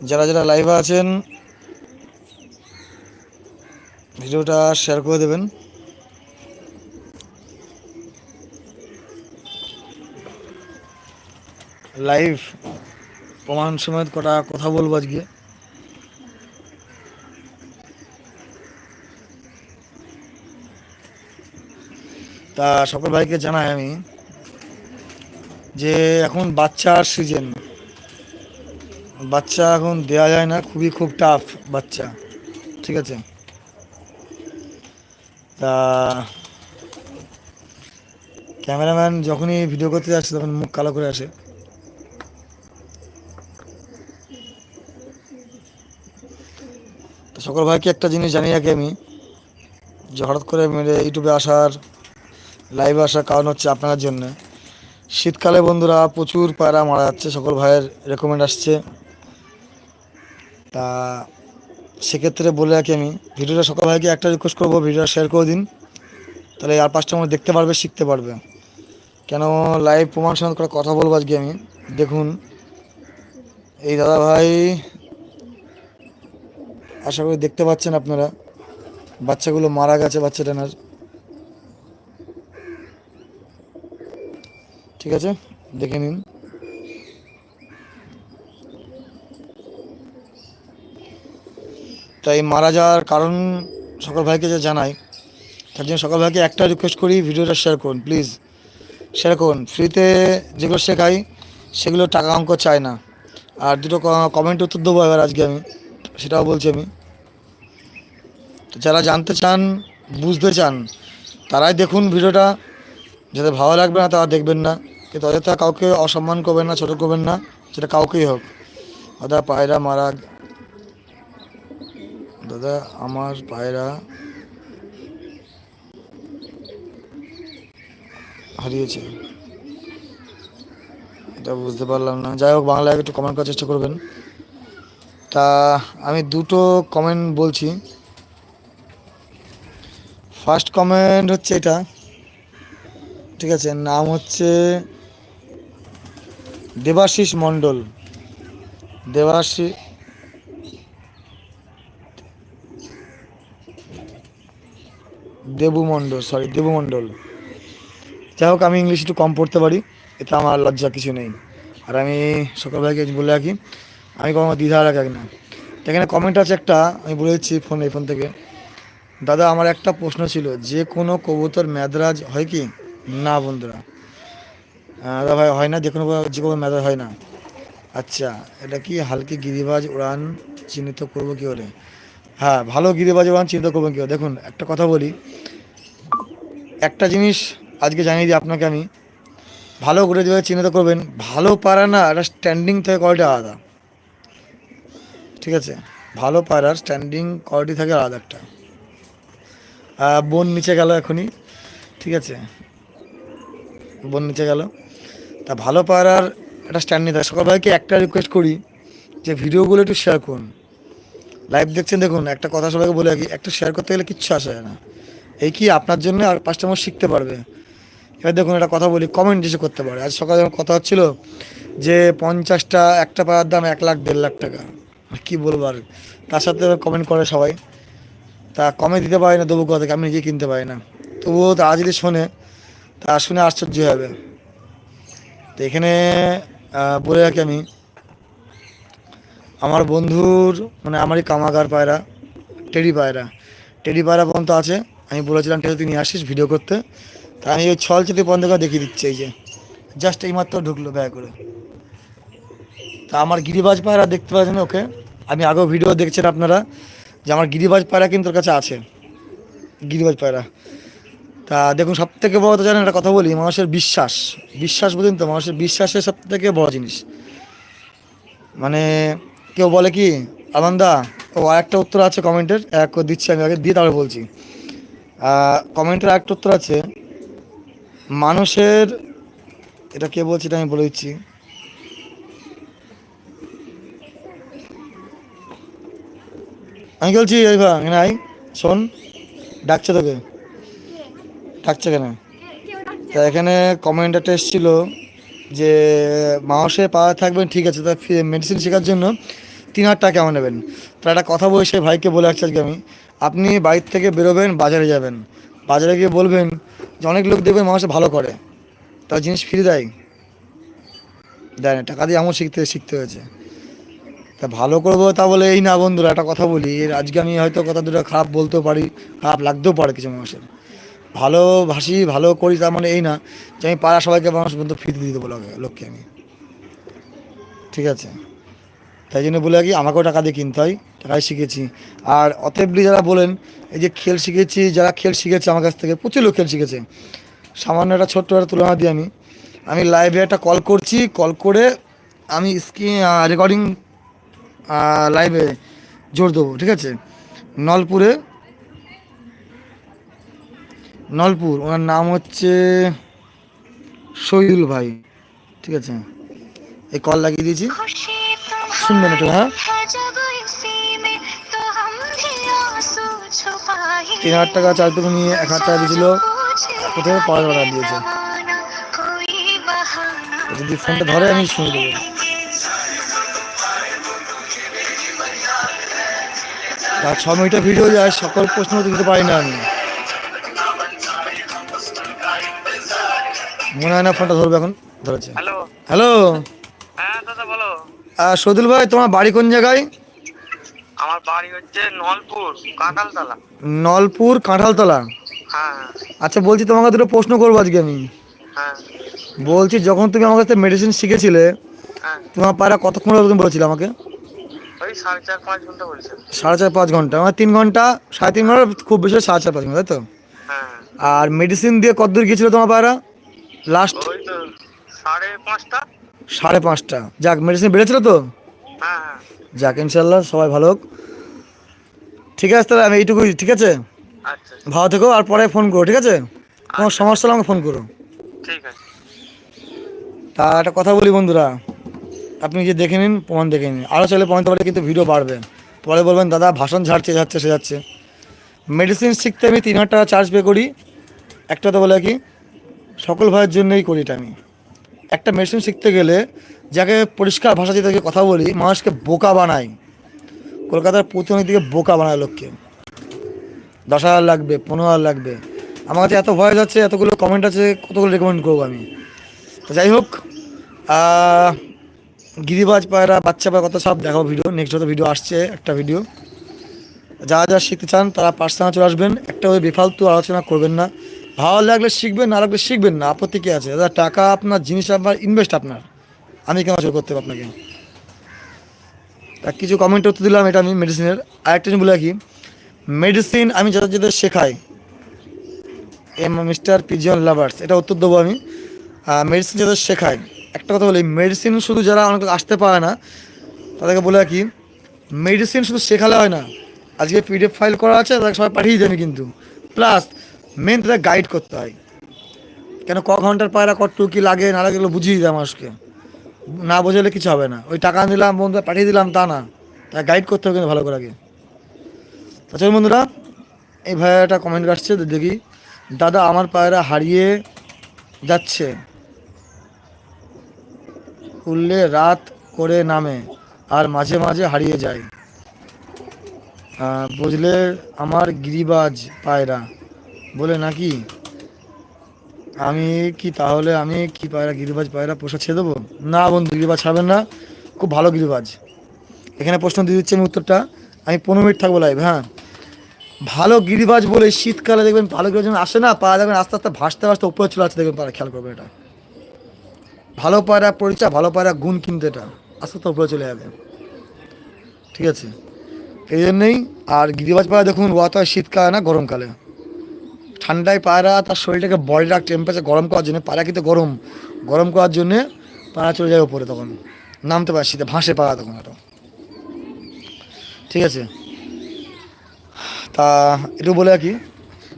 যারা যারা লাইভে আছেন, ভিডিওটা শেয়ার করে দেবেন। লাইভ প্রমাণ সমেত কটা কথা বলব আজকে। তা সকল ভাইকে জানাই আমি যে এখন বাচ্চার সিজন বাচ্চা এখন দেওয়া যায় না, খুবই খুব টাফ বাচ্চা, ঠিক আছে? তা ক্যামেরাম্যান যখনই ভিডিও করতে যাচ্ছে তখন মুখ কালো করে আসে। সকল ভাইকে একটা জিনিস জানিয়ে রাখি আমি, যে হঠাৎ করে মেরে ইউটিউবে আসার লাইভে আসার কারণ হচ্ছে আপনার জন্য। শীতকালে বন্ধুরা প্রচুর পায়রা মারা যাচ্ছে, সকল ভাইয়ের রেকমেন্ড আসছে। তা সেক্ষেত্রে বলে রাখি আমি, ভিডিওটা সকাল ভাইকে একটা রিকোয়েস্ট করব, ভিডিওটা শেয়ার করে দিন। তাহলে আর পাঁচটা মানুষ দেখতে পারবে, শিখতে পারবে। কেন লাইভ প্রমাণ সঙ্গে করে কথা বলব আজকে আমি। দেখুন, এই দাদা ভাই, আশা করি দেখতে পাচ্ছেন আপনারা। বাচ্চাগুলো মারা গেছে, বাচ্চা টানার। ঠিক আছে? দেখে নিন। তাই মারা যাওয়ার কারণ সকল ভাইকে যে জানাই, তার জন্য সকল ভাইকে একটা রিকোয়েস্ট করি, ভিডিওটা শেয়ার করুন প্লিজ শেয়ার করুন। ফ্রিতে যেগুলো শেখাই, সেগুলো টাকা অঙ্ক চায় না। আর দুটো কমেন্ট উত্তর দেবো এবার আজকে আমি, সেটাও বলছি আমি। তো যারা জানতে চান, বুঝতে চান, তারাই দেখুন ভিডিওটা। যাদের ভালো লাগবে না, তারা দেখবেন না। কিন্তু অযথা কাউকে অসম্মান করবেন না, ছোটো করবেন না সেটা কাউকেই হোক। দাদা পায়রা মারা দাদা, আমার পায়রা হারিয়েছে। এটা বুঝতে পারলাম না। যাই হোক বাংলায় একটু কমেন্ট করার চেষ্টা করবেন। তা, আমি দুটো কমেন্ট বলছি। ফার্স্ট কমেন্ট হচ্ছে এটা। ঠিক আছে, নাম হচ্ছে দেবাশিস মণ্ডল। দেবাশিস দেবু মণ্ডল সরি দেবু মণ্ডল যাই হোক, আমি ইংলিশ একটু কম পড়তে পারি, এতে আমার লজ্জা কিছু নেই। আর আমি সকল ভাইকে বলে রাখি, আমি কখনো দ্বিধা রাখি না। এখানে কমেন্ট আছে একটা, আমি বলে দিচ্ছি ফোন এই ফোন থেকে। দাদা, আমার একটা প্রশ্ন ছিল, যে কোনো কবুতর ম্যাদরাজ হয় কি? না, বন্ধুরা। দাদা ভাই, হয় না, যে কোনো যে কোনো ম্যাদার হয় না। আচ্ছা এটা কি হালকি গিরিবাজ উড়ান চিহ্নিত করব কী করে? হ্যাঁ ভালো গিরিবাজ উড়ান চিহ্নিত করব কী করে দেখুন, একটা কথা বলি। একটা জিনিস আজকে জানিয়ে দিই আপনাকে আমি। ভালো করে যেভাবে চিহ্নিত করবেন, ভালো পারা না, একটা স্ট্যান্ডিং থেকে কোয়ালিটি আলাদা। ঠিক আছে? ভালো পায়রার স্ট্যান্ডিং কোয়ালিটি থাকে আলাদা একটা। বোন নিচে গেল এখনই। ঠিক আছে? বোন নিচে গেল। তা ভালো পায়রার একটা স্ট্যান্ডিং থাকে। সকল ভাইকে একটা রিকোয়েস্ট করি যে ভিডিওগুলো একটু শেয়ার করুন। লাইভ দেখছেন, দেখুন, একটা কথা সবাইকে বলে রাখি, একটা শেয়ার করতে গেলে কিচ্ছু আসে না। এই কি আপনার জন্য আর পাঁচটা মানুষ শিখতে পারবে? এবার দেখুন, একটা কথা বলি কমেন্ট এসে করতে পারে। আজ সকালে যখন কথা হচ্ছিল যে, পঞ্চাশটা, একটা পাড়ার দাম এক লাখ, দেড় লাখ টাকা। আর কি বলব আর, তার সাথে কমেন্ট করে সবাই। তা কমে দিতে পারি না দেবো কথা থেকে আমি নিজে কিনতে পারি না। তবুও তারা যদি শোনে, তা শুনে আশ্চর্য হবে। তো এখানে বলে রাখি আমি আমার বন্ধুর মানে আমারই কামাগার পায়রা, টেডি পায়রা। টেডি পায়রা পর্যন্ত আছে। আমি বলেছিলাম টেডি তুই নিয়ে আসিস ভিডিও করতে। তা আমি ওই ছল বন্ধ করে দেখিয়ে দিচ্ছি, এই যে। জাস্ট এইমাত্র ঢুকলো ব্যয় করে। তা আমার গিরিবাজ পায়রা দেখতে পাচ্ছেন ওকে? আমি আগেও ভিডিও দেখছেন আপনারা, যে আমার গিরিবাজ পায়রা কিন্তু ওর কাছে আছে। গিরিবাজ পায়রা। তা দেখুন সব থেকে বড় তো জানেন, একটা কথা বলি মানুষের বিশ্বাস। বিশ্বাস বুঝলেন তো মানুষের বিশ্বাসের সব থেকে বড় জিনিস। মানে কেউ বলে কি, আনন্দা, ও আরেকটা উত্তর আছে কমেন্টের, এক দিচ্ছি আমি আগে, দিয়ে তারপরে বলছি। কমেন্টের একটা উত্তর আছে, মানুষের এটা কে বলছে এটা আমি বলে দিচ্ছি। আমি বলছি আই শোন, ডাকছে তোকে। ডাকছে কেন? তা এখানে কমেন্ট একটা এসেছিল যে, মাসে পাওয়া থাকবেন, ঠিক আছে, তা মেডিসিন শেখার জন্য। তিন হাজার টাকা কেমন নেবেন? তার একটা কথা বলে সেই ভাইকে বলে আসছি আজকে আমি। আপনি বাড়ির থেকে বেরোবেন, বাজারে যাবেন। বাজারে গিয়ে বলবেন যে অনেক লোক দেখবেন মানুষ ভালো করে। তার জিনিস ফিরে দেয়। দেয় না, টাকা দিয়ে আমার শিখতে শিখতে হয়েছে। তা ভালো করব তা বলে এই না বন্ধুরা, একটা কথা বলি। এর আজকে আমি হয়তো কথা দুটো খারাপ বলতেও পারি, খারাপ লাগতেও পারে কিছু মানুষের। ভালোবাসি ভালো করি তার মানে এই না যে আমি পাড়া সবাইকে মানুষ বন্ধু ফিতে দিতে বলো লোককে আমি। ঠিক আছে? তাই জন্য বলে কি আমাকেও টাকা দিয়ে কিনতে হয় টাকায় শিখেছি। আর অতএবলি যারা বলেন, এই যে খেল শিখেছি, যারা খেল শিখেছে আমার কাছ থেকে, প্রচুর লোক খেল শিখেছে। সামান্য একটা ছোট্ট একটা তুলনা দিই আমি আমি লাইভে একটা কল করছি কল করে আমি স্ক্রিন রেকর্ডিং লাইভে জোর দেবো, ঠিক আছে? নলপুরে, নলপুর, ওনার নাম হচ্ছে শহীদুল ভাই, ঠিক আছে? এই কল লাগিয়ে দিয়েছি। শুনবেন একটু হ্যাঁ তিন হাজার টাকা চার থেকে নিয়ে এক হাজার টাকা দিয়েছিল কোথায় পাঁচ হাজার টাকা দিয়েছে যদি ফোনটা ধরে আমি শুনে দেবো আর ছ মিনিটের ভিডিও যায় সকল প্রশ্ন দিতে পারি না আমি মনে হয় না ফোনটা ধরবে এখন ধরেছে হ্যালো হ্যালো হ্যাঁ সদুল ভাই তোমার বাড়ি কোন জায়গায়? আমার বাড়ি হচ্ছে নলপুর কাঁঠালতলা। নলপুর কাঁঠালতলা? হ্যাঁ আচ্ছা বলছি তোমাকে দুটো প্রশ্ন করব আজকে আমি। হ্যাঁ। বলছি যখন তুমি আমার কাছে মেডিসিন শিখেছিলে হ্যাঁ। তোমার পায়রা কতক্ষণ তুমি বলেছিলে আমাকে? সাড়ে চার পাঁচ ঘণ্টা আমার তিন ঘণ্টা সাড়ে তিন ঘণ্টা খুব বেশি সাড়ে চার পাঁচ ঘণ্টা তাই তো? হ্যাঁ। আর মেডিসিন দিয়ে কতদূর গিয়েছিল তোমার পায়রা? লাস্ট সাড়ে পাঁচটা সাড়ে পাঁচটা। যাক মেডিসিন বেড়েছিল তো? যাক ইনশাল্লাহ সবাই ভালো হোক। ঠিক আছে তাহলে আমি এইটুকুই ঠিক আছে? আচ্ছা ভালো থেকো আর পরে ফোন করো ঠিক আছে? কোনো সমস্যা হলে আমাকে ফোন করো। ঠিক আছে। তা একটা কথা বলি বন্ধুরা আপনি যে দেখে নিন প্রমাণ দেখে নিন। আরও চাইলে প্রমাণ পারে কিন্তু ভিডিও বাড়বে। পরে বলবেন দাদা ভাষণ ঝাড়ছে যাচ্ছে সে যাচ্ছে মেডিসিন শিখতে আমি তিন হাজার টাকা চার্জ পে করি। একটা তো বলে কি সকল ভাইয়ের জন্যই করি এটা আমি। একটা মেডিসিন শিখতে গেলে যাকে পরিষ্কার ভাষা দিয়ে কথা বলি, মানুষকে বোকা বানায় কলকাতার প্রতিনিধি দিকে বোকা বানায় লোককে। দশ হাজার লাগবে, পনেরো হাজার লাগবে। আমার কাছে এত ভয় যাচ্ছে এতগুলো কমেন্ট আছে, কতগুলো রেকমেন্ড করব আমি? তো যাই হোক গিরিবাজ পায়রা, বাচ্চা পায়রা, কত সব দেখাবো ভিডিও নেক্সট যত ভিডিও আসছে, একটা ভিডিও যারা যারা শিখতে চান, তারা পার্সোনাল চলে আসবেন। একটা ওই বেফালতু আলোচনা করবেন না। ভালো লাগলে শিখবেন, না লাগলে শিখবেন না। আপত্তি কী আছে? দাদা, টাকা আপনার, জিনিস আপনার ইনভেস্ট আপনার। আমি কেন চোর করতে আপনাকে? তা কিছু কমেন্ট উত্তর দিলাম, এটা আমি মেডিসিনের আরেকটা বলে রাখি মেডিসিন আমি যাদের যাদের শেখাই। এম মিস্টার পিজিয়ন লাভার্স এটা উত্তর দেবো আমি। মেডিসিন যাদের শেখাই। একটা কথা বলি মেডিসিন শুধু যারা অনেক আসতে পারে না, তাদেরকে বলে রাখি মেডিসিন শুধু শেখালে হয় না। আজকে পিডিএফ ফাইল করা আছে, তাদেরকে সবাই পাঠিয়ে দেবে কিন্তু। প্লাস মেন তাদের গাইড করতে হয়। কেন ক ঘণ্টার পায়রা কত কী লাগে, না লাগে এগুলো বুঝিয়ে দেয় মানুষকে। না বোঝালে কিছু হবে না। ওই টাকা দিলাম বন্ধুরা, পাঠিয়ে দিলাম, তা না। তা গাইড করতে হবে কিন্তু ভালো করে আগে। তাছাড়া বন্ধুরা, এই ভাইয়াটা কমেন্ট আসছে দেখি। দাদা, আমার পায়রা হারিয়ে যাচ্ছে। উঠলে রাত করে নামে, আর মাঝে মাঝে হারিয়ে যায়। বুঝলে আমার গিরিবাজ পায়রা। বলে নাকি আমি কি তাহলে আমি কি পায়রা গিরিবাজ পায়রা পোষা ছেড়ে দেবো? না বন্ধু, গিরিবাজ ছাড়বেন না। খুব ভালো গিরিবাজ। এখানে প্রশ্ন দিয়ে দিচ্ছি আমি উত্তরটা। আমি পনেরো মিনিট থাকব লাইভ হ্যাঁ? ভালো গিরিবাজ বলে শীতকালে দেখবেন ভালো গিরিবাজ যখন আসে না পা দেখবেন আস্তে আস্তে ভাসতে ভাসতে উপরে চলে আসতে দেখবেন পায়রা, খেয়াল করবেন এটা। ভালো পায়রা পরিচয়, ভালো পায়রা গুণ কিন্তু এটা, আস্তে আস্তে উপরে চলে যাবে। ঠিক আছে? এই জন্যেই আর গিরিবাজ পায়রা দেখুন ওয়া তো হয় শীতকালে না, গরমকালে। ঠান্ডায় পায়রা তার শরীরটাকে বডি রাখ টেম্পারেচার গরম করার জন্য পায়রা কিন্তু গরম। গরম করার জন্যে পায়রা চলে যায় উপরে তখন। নামতে পারে শীতে ভাসে পায়রা তখন এটা ঠিক আছে? তা, একটু বলে আর কি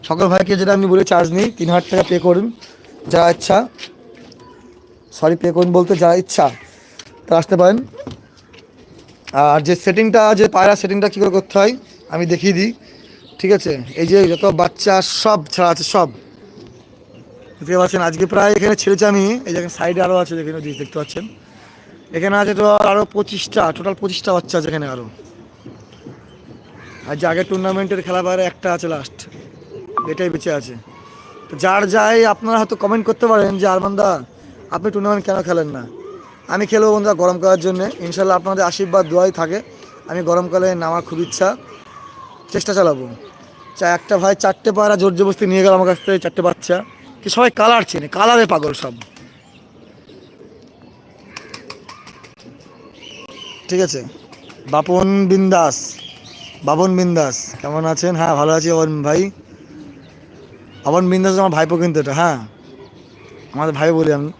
সকল ভাইকে যেটা আমি বলে চার্জ নিই, তিন হাজার টাকা পে করুন, যা ইচ্ছা। সরি পে করুন বলতে যা ইচ্ছা তা আসতে পারেন। আর যে সেটিংটা যে পায়রা সেটিংটা কী করে করতে হয়, আমি দেখিয়ে দিই। ঠিক আছে? এই যে যত বাচ্চা সব ছাড়া আছে, সব। দেখতে পাচ্ছেন, আজকে প্রায় এখানে ছেড়েছি আমি। এই যেখানে সাইডে আরও আছে যেখানে দেখতে পাচ্ছেন। এখানে আছে তো আরও পঁচিশটা, টোটাল পঁচিশটা বাচ্চা আছে এখানে আরও আর যে আগের টুর্নামেন্টের খেলা বাইরে একটা আছে লাস্ট এটাই বেঁচে আছে। তো যার যাই, আপনারা হয়তো কমেন্ট করতে পারেন যে আরমানদা আপনি টুর্নামেন্ট কেন খেলেন না? আমি খেলব বন্ধুরা গরম করার জন্যে। ইনশাল্লাহ আপনাদের আশীর্বাদ, দোয়াই থাকে। আমি গরমকালে নামার খুব ইচ্ছা। চেষ্টা চালাবো। চা একটা ভাই চারটে পায়রা জোর জবস্তি নিয়ে গেল আমার কাছ থেকে, চারটে বাচ্চা। কি সবাই কালার চেনে, কালারে পাগল সব। ঠিক আছে। বাপন বিন্দাস বাপন বিন্দাস। কেমন আছেন? হ্যাঁ ভালো আছি বাবন ভাই। বাবন বিন্দাস আমার ভাইপো কিন্তু এটা হ্যাঁ। আমাদের ভাই বলি আমি।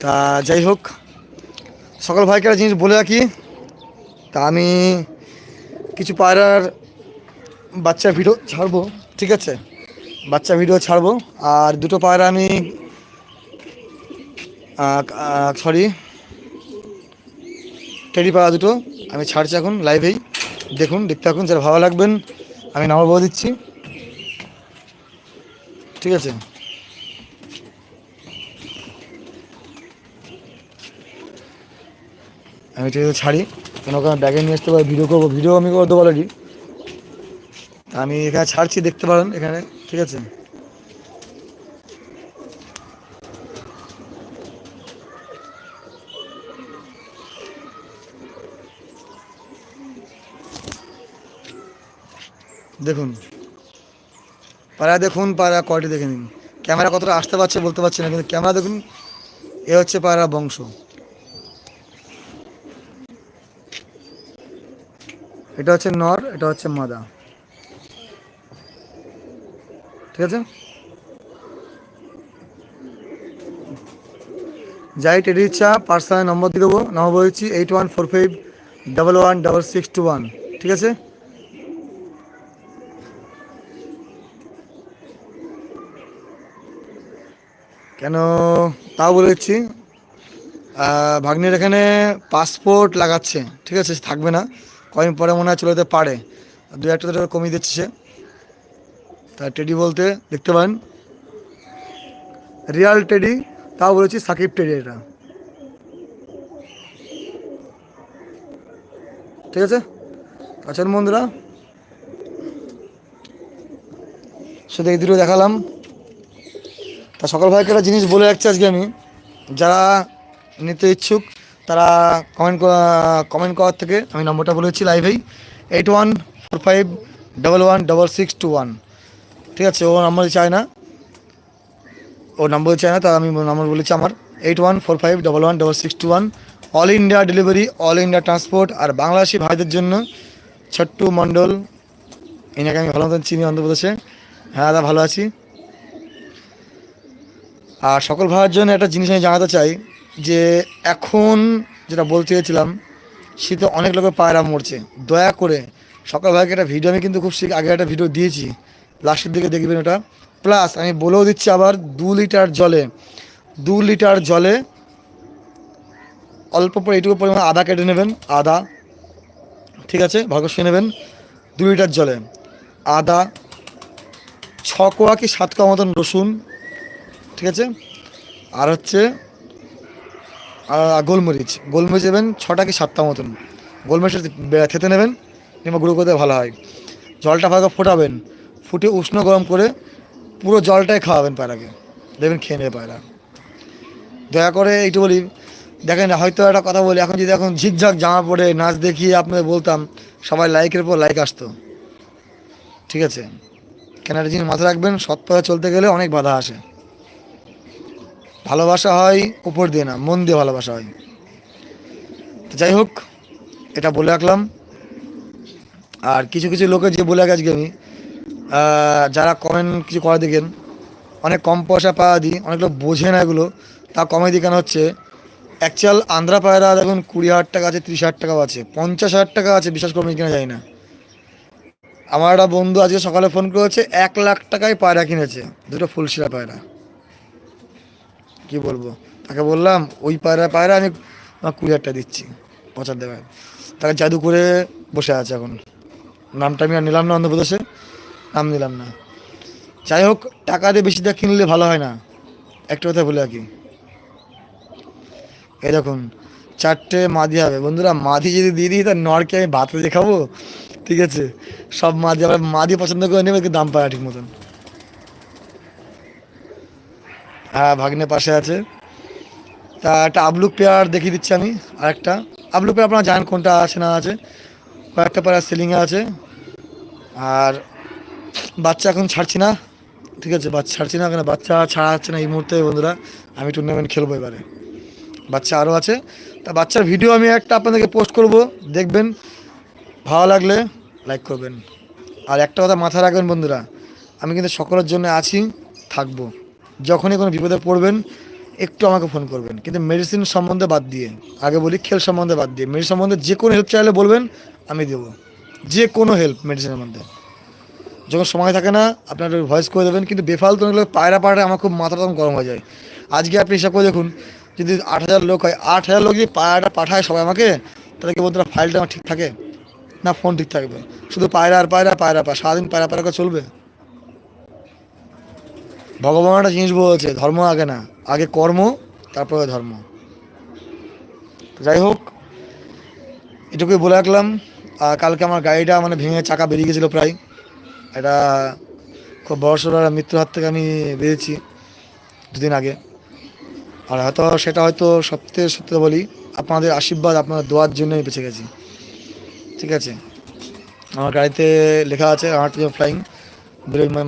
তা যাই হোক, সকল ভাইকে একটা জিনিস বলে রাখি। তা আমি কিছু পায়রার বাচ্চা ভিডিও ছাড়বো, ঠিক আছে? বাচ্চা ভিডিও ছাড়বো, আর দুটো পায়রা আমি সরি টেডি পায়রা দুটো আমি ছাড়ছি এখন লাইভেই দেখুন, দেখতে থাকুন, যারা ভালো লাগবেন, আমি নাম্বার বলে দিচ্ছি। ঠিক আছে? আমি এটা ছাড়ি। কেন ওখানে ব্যাগে নিয়ে আসতে পারি? ভিডিও করব ভিডিও আমি করে দেবো আমি এখানে ছাড়ছি, দেখতে পারেন এখানে, ঠিক আছে? দেখুন পায়রা দেখুন পায়রা কয়টি দেখে নিন। ক্যামেরা কতটা আসতে পারছে বলতে পারছি না, কিন্তু ক্যামেরা দেখুন, এ হচ্ছে পায়রা বংশ। এটা হচ্ছে নর, এটা হচ্ছে মাদা। ঠিক আছে? যাই টেডির ইচ্ছা পার্সোনাল নম্বর দিয়ে দেবো। নম্বর বলেছি eight one four five double one double six two one ঠিক আছে? কেন? তাও বলেছি আহ, ভাগ্নের এখানে পাসপোর্ট লাগাচ্ছে। ঠিক আছে থাকবে না। কয়েন পরে মনে হয় চলে যেতে পারে। দু একটা কমিয়ে দিচ্ছে সে। তা টেডি বলতে দেখতে পারেন রিয়াল টেডি, তাও বলেছি সাকিব টেডি এটা। ঠিক আছে? আছেন বন্ধুরা, শুধু এই দুটো দেখালাম। তা সকল ভাইকে একটা জিনিস বলে রাখছি আজকে আমি, যারা নিতে ইচ্ছুক, তারা কমেন্ট কমেন্ট করার থেকে আমি নম্বরটা বলেছি লাইভেই eight one four five double one double six two one ঠিক আছে, ও নাম্বার চায় না। ও নাম্বার চায় না তা আমি নম্বর বলেছি আমার। Eight one four five double one double six two one all India delivery all India transport আর বাংলাদেশি ভাইদের জন্য ছোট্টু মণ্ডল এনাকে আমি ভালো মতন চিনি অন্ধ্রপ্রদেশে হ্যাঁ দাদা, ভালো আছি। আর সকল ভাইয়ের জন্য একটা জিনিস আমি জানাতে চাই, যে এখন যেটা বলতে চেয়েছিলাম, শীতে অনেক লোকের পায়রা মরছে। দয়া করে সকাল ভাইকে একটা ভিডিও আমি কিন্তু খুব শীঘ্র আগে একটা ভিডিও দিয়েছি। লাস্টের দিকে দেখবেন ওটা প্লাস আমি বলেও দিচ্ছি আবার, দু লিটার জলে, দু লিটার জলে অল্প পরে এইটুকু পরিমাণ আদা কেটে নেবেন, আদা। ঠিক আছে ভাগ শুয়ে নেবেন। দু লিটার জলে, আদা, ছ কোয়া কি সাত কোয়া মতন রসুন, ঠিক আছে? আর হচ্ছে গোলমরিচ। গোলমরিচ নেবেন ছটা কি সাতটা মতন। গোলমরিচ থেতে নেবেন কিংবা গুঁড়ো করতে ভালো হয়। জলটা ভালো ফোটাবেন। ফুটে উষ্ণ গরম করে পুরো জলটাই খাওয়াবেন পায়রাকে। দেখবেন খেয়ে নেবে পায়রা। দয়া করে এইটু বলি, দেখেন, হয়তো একটা কথা বলি, এখন যদি এখন ঝিকঝাক জামা পরে নাচ দেখিয়ে আপনাদের বলতাম, সবাই লাইকের পর লাইক আসতো। ঠিক আছে? কেন একটা জিনিস মাথায় রাখবেন, সৎ পথে চলতে গেলে অনেক বাধা আসে। ভালোবাসা হয় উপর দিয়ে না, মন দিয়ে ভালোবাসা হয়। তো যাই হোক, এটা বলে রাখলাম। আর কিছু কিছু লোকের যে বলে আজকে আমি যারা কমেন্ট কিছু করে দেখেন, অনেক কম পয়সা পাওয়া দিই অনেক লোক বোঝে না এগুলো তা কমে দিই কেন হচ্ছে? অ্যাকচুয়াল আন্ধ্রা পায়রা দেখুন, কুড়ি হাজার টাকা আছে, ত্রিশ হাজার টাকাও আছে, পঞ্চাশ হাজার টাকা আছে, বিশ্বাস করবেন কিনা যায় না। আমার একটা বন্ধু আজকে সকালে ফোন করেছে, এক লাখ টাকায় পায়রা কিনেছে, দুটো ফুলশিরা পায়রা। কি বলব? তাকে বললাম, ওই পায়রা পায়রা আমি আমার কুড়ি হাজার টাকা দিচ্ছি পচার দেবে তাকে জাদু করে বসে আছে এখন। নামটা আমি আর নিলাম না অন্ধ্রপ্রদেশে। নাম নিলাম না। যাই হোক, টাকা দিয়ে বেশি দিয়ে কিনলে ভালো হয় না। একটা কথা বলে কি এই দেখুন, চারটে মাদি হবে। বন্ধুরা, মাদি যদি দিয়ে দিই, তার নরকে আমি ভাতে দিয়ে খাব? ঠিক আছে। সব মাদি আবার মাদি পছন্দ করে নেবে দাম পায় ঠিক মতন। হ্যাঁ ভাগ্নে পাশে আছে। তা একটা আবলুক পেয়ার দেখিয়ে দিচ্ছি আমি আর একটা আবলুক পেয়ার আপনারা জানেন কোনটা আছে না আছে। কয়েকটা পেয়ার সিলিংয়ে আছে। আর বাচ্চা এখন ছাড়ছি না। ঠিক আছে, বাচ্চা ছাড়ছি না কেন? বাচ্চা ছাড়া হচ্ছে না এই মুহূর্তে বন্ধুরা। আমি টুর্নামেন্ট খেলব এবারে। বাচ্চা আরও আছে। তা বাচ্চার ভিডিও আমি একটা আপনাদেরকে পোস্ট করব। দেখবেন। ভালো লাগলে লাইক করবেন। আর একটা কথা মাথায় রাখবেন বন্ধুরা, আমি কিন্তু সকলের জন্য আছি, থাকব। যখনই কোনো বিপদে পড়বেন, একটু আমাকে ফোন করবেন। কিন্তু মেডিসিন সম্বন্ধে বাদ দিয়ে, আগে বলি খেল সম্বন্ধে বাদ দিয়ে মেডিসিন সম্বন্ধে যে কোনো হেল্প চাইলে বলবেন, আমি দেবো। যে কোনো হেল্প মেডিসিনের মধ্যে। যখন সময় থাকে না, আপনার ভয়েস করে দেবেন, কিন্তু বেফালতু এগুলো পায়রা পায়রা আমার খুব মাথা তখন গরম হয়ে যায়। আজকে আপনি হিসাব করে দেখুন, যদি আট হাজার লোক হয়, আট হাজার লোক যদি পায়রাটা পাঠায় সবাই আমাকে, তাহলে কি বন্ধুরা ফাইলটা আমার ঠিক থাকে? না ফোন ঠিক থাকবে? শুধু পায়রা আর পায়রা পায়রা পা সারাদিন পায়রা পায়রা করে চলবে? ভগবান একটা জিনিস বলছে, ধর্ম আগে না, আগে কর্ম, তারপরে ধর্ম। যাই হোক, এটুকুই বলে রাখলাম। কালকে আমার গাড়িটা মানে ভেঙে চাকা বেরিয়ে গেছিল প্রায়। এটা খুব বড় সড়ো একটা মৃত্যুর হাত থেকে আমি বেরিয়েছি দুদিন আগে। আর হয়তো সেটা হয়তো সত্যি সত্যি বলি, আপনাদের আশীর্বাদ, আপনাদের দোয়ার জন্যই বেঁচে গেছি। ঠিক আছে? আমার গাড়িতে লেখা আছে, আমার আর্ট ফ্লাইং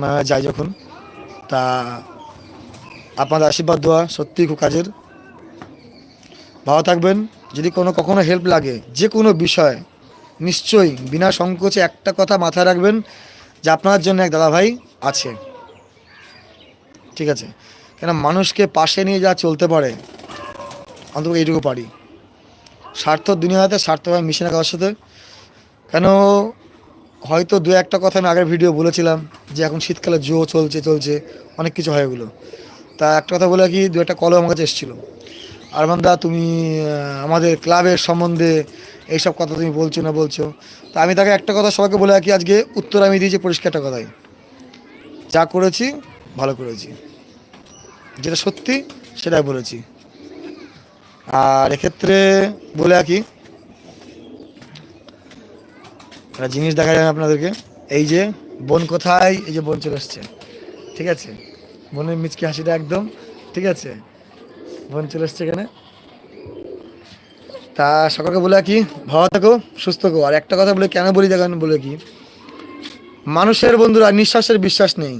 মায়া যাই যখন। তা আপনাদের আশীর্বাদ দেওয়া সত্যিই খুব কাজের। ভালো থাকবেন। যদি কোনো কখনো হেল্প লাগে, যে কোনো বিষয়, নিশ্চয়ই বিনা সংকোচে একটা কথা মাথায় রাখবেন। যে আপনার জন্য এক দাদা ভাই আছে। ঠিক আছে। কেন মানুষকে পাশে নিয়ে যা চলতে পারে, অন্তত এইটুকু পারি। স্বার্থ দুনিয়াতে স্বার্থভাবে মিশে না কারোর সাথে। কেন হয়তো দু একটা কথা আমি আগের ভিডিও বলেছিলাম যে এখন শীতকালে জো চলছে চলছে, অনেক কিছু হয় ওগুলো তা একটা কথা বলে কি দু একটা কলও আমার কাছে এসেছিল। আরমানদা তুমি আমাদের ক্লাবের সম্বন্ধে এইসব কথা তুমি বলছো না বলছো তা আমি তাকে একটা কথা সবাইকে বলে রাখি, আজকে উত্তর আমি দিয়েছি পরিষ্কার একটা কথাই। যা করেছি, ভালো করেছি। যেটা সত্যি, সেটাই বলেছি। আর এক্ষেত্রে বলে রাখি, একটা জিনিস দেখা যায় আপনাদেরকে, এই যে বোন কোথায়, এই যে বোন চলে এসছে, ঠিক আছে? বোনের মিচকি হাসিটা একদম, ঠিক আছে? বোন চলে এসছে এখানে। তা সকলকে বলে কি ভালো থাকো, সুস্থ থাকো। আর একটা কথা বলে, কেন বলি দেখেন, বলে কি মানুষের বন্ধুরা নিঃশ্বাসের বিশ্বাস নেই।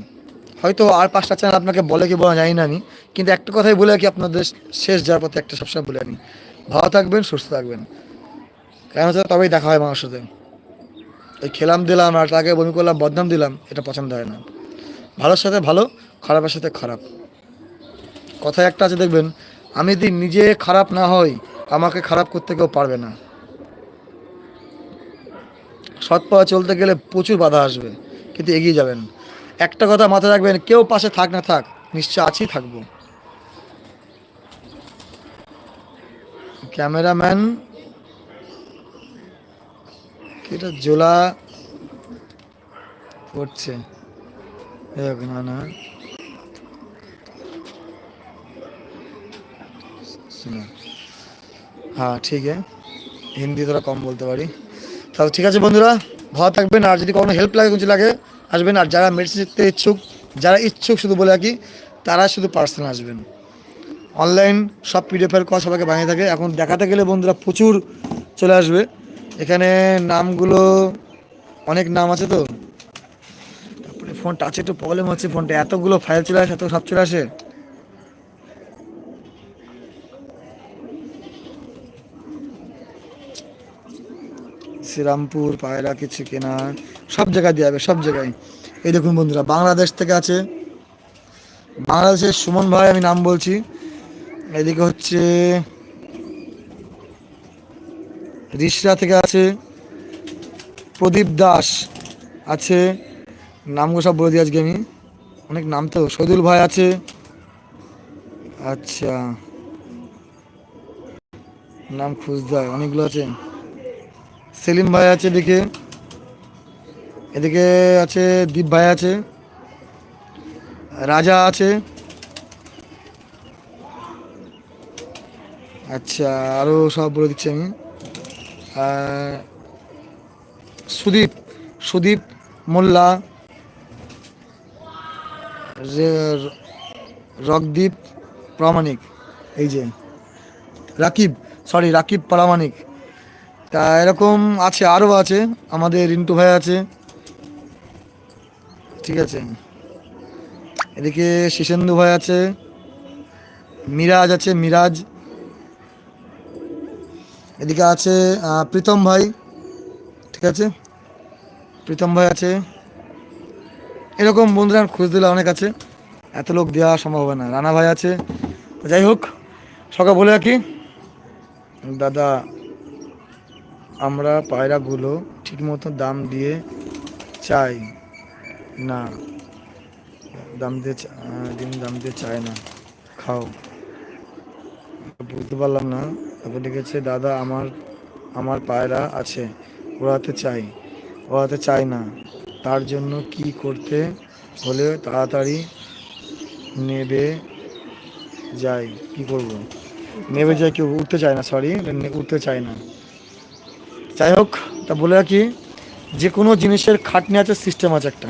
হয়তো আর পাঁচটা চ্যানেল আপনাকে বলে কি বলা জানি না আমি, কিন্তু একটা কথাই বলে কি আপনাদের শেষ যাওয়ার পথে একটা সবসময় বলে আনি ভালো থাকবেন, সুস্থ থাকবেন। কেন হচ্ছে তবেই দেখা হয় মানুষের সাথে। এই খেলাম, দিলাম, আর তাকে বমি করলাম, বদনাম দিলাম, এটা পছন্দ হয় না। ভালোর সাথে ভালো, খারাপের সাথে খারাপ। কথায় একটা আছে, দেখবেন, আমি যদি নিজে খারাপ না হই আমাকে খারাপ করতে কেউ পারবে না। সৎ চলতে গেলে প্রচুর বাধা আসবে, কিন্তু এগিয়ে যাবেন। একটা কথা মাথায় রাখবেন, কেউ পাশে থাক না থাক, নিশ্চয় আছি থাকব। ক্যামেরাম্যান, এটা জোলা পড়ছে না না। হ্যাঁ ঠিক আছে। হিন্দি তোরা কম বলতে পারি। তাহলে ঠিক আছে বন্ধুরা, ভালো থাকবেন। আর যদি কোনো হেল্প লাগে, কিছু লাগে, আসবেন। আর যারা মেডিসিন শিখতে ইচ্ছুক, যারা ইচ্ছুক শুধু বলে রাখি, তারা শুধু পার্সোনাল আসবেন। অনলাইন সব পিডিএফের কথা সবাইকে বানিয়ে থাকে। এখন দেখাতে গেলে বন্ধুরা প্রচুর চলে আসবে। এখানে নামগুলো, অনেক নাম আছে তো। তারপরে ফোন টাচে একটু প্রবলেম হচ্ছে। ফোনটা এতগুলো ফাইল চলে আসে, এত সব চলে আসে। শ্রীরামপুর, পায়রা কিছু কেনা সব জায়গায় দেওয়া হবে, সব জায়গায়। এই দেখুন বন্ধুরা, বাংলাদেশ থেকে আছে। বাংলাদেশের সুমন ভাই, আমি নাম বলছি। এদিকে হচ্ছে রিসরা থেকে আছে। প্রদীপ দাস আছে। নামগুলো সব বলে দিই আজকে আমি। অনেক নাম তো সদুল ভাই আছে। আচ্ছা। নাম খুঁজতে হয় অনেকগুলো আছে। সেলিম ভাই আছে এদিকে। এদিকে আছে দীপ ভাই আছে। রাজা আছে। আচ্ছা আরও সব বলে দিচ্ছি আমি। সুদীপ সুদীপ মোল্লা। রকদীপ প্রামাণিক, এই যে। রাকিব সরি রাকিব প্রামাণিক। তা এরকম আছে আরও আছে। আমাদের রিন্টু ভাই আছে। ঠিক আছে। এদিকে শিশেন্দু ভাই আছে। মিরাজ আছে, মিরাজ। এদিকে আছে প্রীতম ভাই। ঠিক আছে? প্রীতম ভাই আছে। এরকম বন্ধুরা খোঁজ দিলে অনেক আছে। এত লোক দেওয়া সম্ভব হবে না। রানা ভাই আছে। যাই হোক সকাল বলে রাখি। দাদা আমরা পায়রাগুলো ঠিকমতো দাম দিয়ে চাই না। দাম দিয়ে দিন দাম দিয়ে চায় না। খাও। বুঝতে পারলাম না। তারপর লিখেছে দাদা, আমার আমার পায়রা আছে। ওড়াতে চাই। ওড়াতে চাই না। তার জন্য কি করতে হলে তাড়াতাড়ি নেবে যাই। কি করব? নেবে যাই কেউ উঠতে চায় না সরি উঠতে চায় না। যাই হোক, তা বলে রাখি, যে কোনো জিনিসের খাটনি আছে সিস্টেম আছে একটা।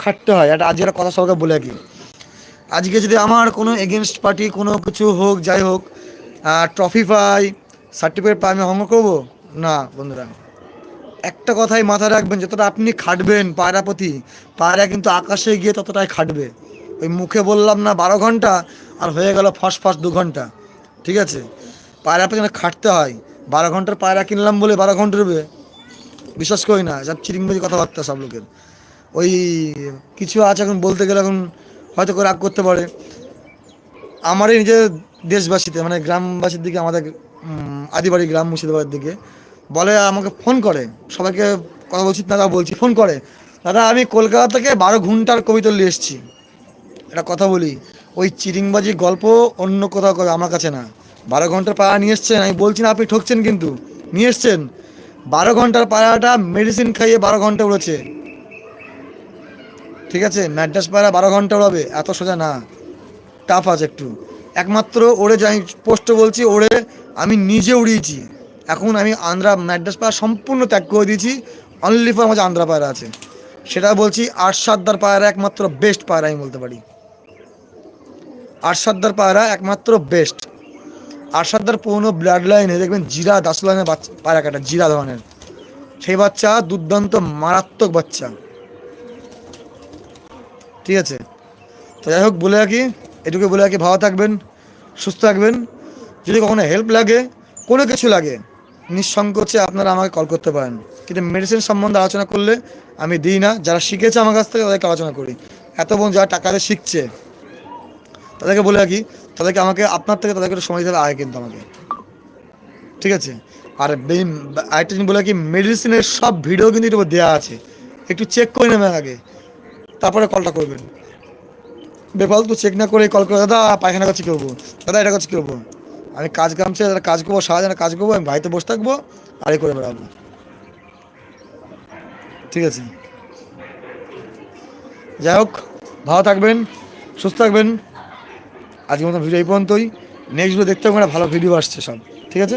খাটতে হয় একটা আজকের কথা সবাইকে বলে রাখি। আজকে যদি আমার কোনো এগেনস্ট পার্টি কোনো কিছু হোক, যাই হোক ট্রফি পাই সার্টিফিকেট পাই, আমি অঙ্গ করব? না, বন্ধুরা। একটা কথাই মাথায় রাখবেন, যতটা আপনি খাটবেন পায়রা প্রতি, পায়রা কিন্তু আকাশে গিয়ে ততটাই খাটবে। ওই মুখে বললাম না বারো ঘণ্টা, আর হয়ে গেল ফাঁস ফাঁস দু ঘণ্টা। ঠিক আছে? পায়রা পেছনে খাটতে হয়। বারো ঘণ্টার পায়রা কিনলাম বলে বারো ঘণ্টা রবে বিশ্বাস করি না সব চিরিংবাজি কথাবার্তা সব লোকের। ওই কিছু আছে এখন বলতে গেলে এখন হয়তো কেউ রাগ করতে পারে। আমারই নিজের দেশবাসীতে মানে গ্রামবাসীর দিকে, আমাদের আদিবাড়ি গ্রাম মুর্শিদাবাদের দিকে, বলে আমাকে ফোন করে। সবাইকে কথা বলছি না বলছি, ফোন করে। দাদা, আমি কলকাতা থেকে বারো ঘণ্টার কবিতা নিয়ে এসেছি। একটা কথা বলি, ওই চিরিংবাজি গল্প অন্য কোথাও করে, আমার কাছে না। বারো ঘণ্টার পাড়া নিয়ে এসছেন, আমি বলছি না আপনি ঠকছেন কিন্তু। নিয়ে এসছেন। বারো ঘণ্টার পাড়াটা মেডিসিন খাইয়ে বারো ঘণ্টা উড়েছে। ঠিক আছে ম্যাড্রাস পায়রা বারো ঘণ্টা উড়াবে, এত সোজা না। টাফ আছে একটু। একমাত্র ওড়ে আমি পোস্ট বলছি, ওড়ে আমি নিজে উড়িয়েছি। এখন আমি আন্ধ্রা ম্যাড্রাস পায়রা সম্পূর্ণ ত্যাগ করে দিয়েছি অনলি ফর আমার আন্ধ্রা পায়রা আছে। সেটা বলছি আটসাদ্দার পায়রা একমাত্র বেস্ট পায়রা আমি বলতে পারি। আটসাদ্দার পায়রা একমাত্র বেস্ট আটসাদ্দার পুরনো ব্লাড লাইনে দেখবেন জিরা দাসলাইনের বাচ্চা, পায়রা কাটা, জিরা ধরনের। সেই বাচ্চা দুর্দান্ত, মারাত্মক বাচ্চা। ঠিক আছে? তো যাই হোক, বলে রাখি, এটুকু বলে রাখি, ভালো থাকবেন, সুস্থ থাকবেন। যদি কখনো হেল্প লাগে, কোনো কিছু লাগে নিঃসংকোচে আপনারা আমাকে কল করতে পারেন। কিন্তু মেডিসিন সম্বন্ধে আলোচনা করলে আমি দিই না। যারা শিখেছে আমার কাছ থেকে তাদেরকে আলোচনা করি। এত বোন যারা টাকাতে শিখছে তাদেরকে বলে রাখি, তাদেরকে আমাকে, আপনার থেকে তাদেরকে সময় দিতে হবে আগে কিন্তু আমাকে। ঠিক আছে? আর আরেকটা জিনিস বলে রাখি মেডিসিনের সব ভিডিও কিন্তু একটু দেওয়া আছে। একটু চেক করে নেবেন আগে। তারপরে কলটা করবেন। বেফালতু চেক না করে কল করে, দাদা, পায়খানা করছি কী করব দাদা, এটা কাছে করব আমি কাজ কামছে দাদা কাজ করব, সারাদিনে কাজ করব, আমি বাড়িতে বসে থাকব, আর করে বেড়াবো। ঠিক আছে? যাই হোক, ভালো থাকবেন, সুস্থ থাকবেন। আজকের মতো ভিডিও এই পর্যন্তই। নেক্সট ভিডিও দেখতে হবে ভালো ভিডিও আসছে সব। ঠিক আছে?